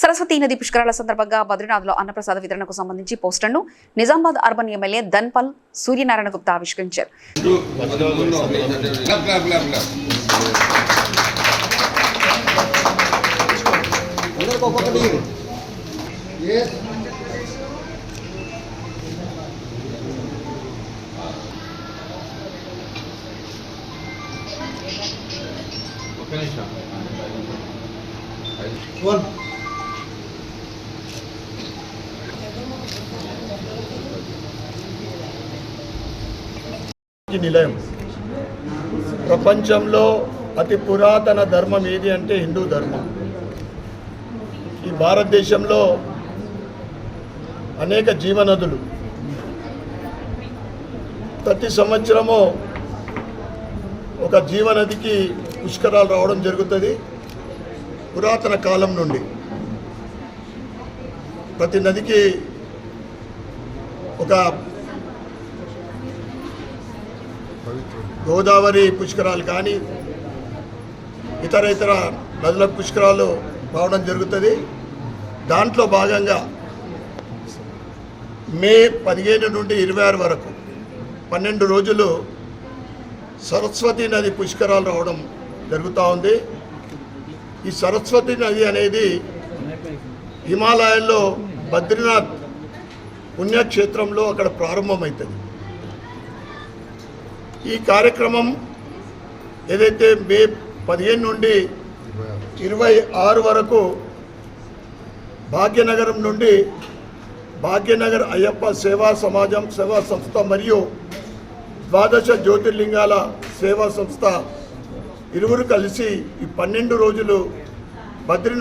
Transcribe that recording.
సరస్వతీ నది పుష్కరాల సందర్భంగా బద్రీనాథ్లో అన్నప్రసాద వితరణకు సంబంధించి పోస్టర్ను నిజామాబాద్ అర్బన్ ఎమ్మెల్యే ధన్పల్ సూర్యనారాయణ గుప్తా ఆవిష్కరించారు. Clap, నిలయం. ప్రపంచంలో అతి పురాతన ధర్మం ఏది అంటే హిందూ ధర్మం. ఈ భారతదేశంలో అనేక జీవనదులు. ప్రతి సంవత్సరము ఒక జీవనదికి పుష్కరాలు రావడం జరుగుతుంది. పురాతన కాలం నుండి. ప్రతి నదికి ఒక గోదావరి పుష్కరాలు కానీ ఇతర ఇతర నదుల పుష్కరాలు రావడం జరుగుతుంది. దాంట్లో భాగంగా మే పదిహేను నుండి ఇరవై ఆరు వరకు పన్నెండు రోజులు సరస్వతి నది పుష్కరాలు రావడం జరుగుతూ ఉంది. ఈ సరస్వతి నది అనేది హిమాలయాల్లో బద్రీనాథ్ పుణ్యక్షేత్రంలో అక్కడ ప్రారంభమవుతుంది. ఈ కార్యక్రమం ఏదైతే మే పదిహేను నుండి ఇరవై ఆరు వరకు భాగ్యనగరం నుండి భాగ్యనగర్ అయ్యప్ప సేవా సమాజం సేవా సంస్థ మరియు ద్వాదశ జ్యోతిర్లింగాల సేవా సంస్థ ఇరువురు కలిసి ఈ పన్నెండు రోజులు బద్రీనాథ్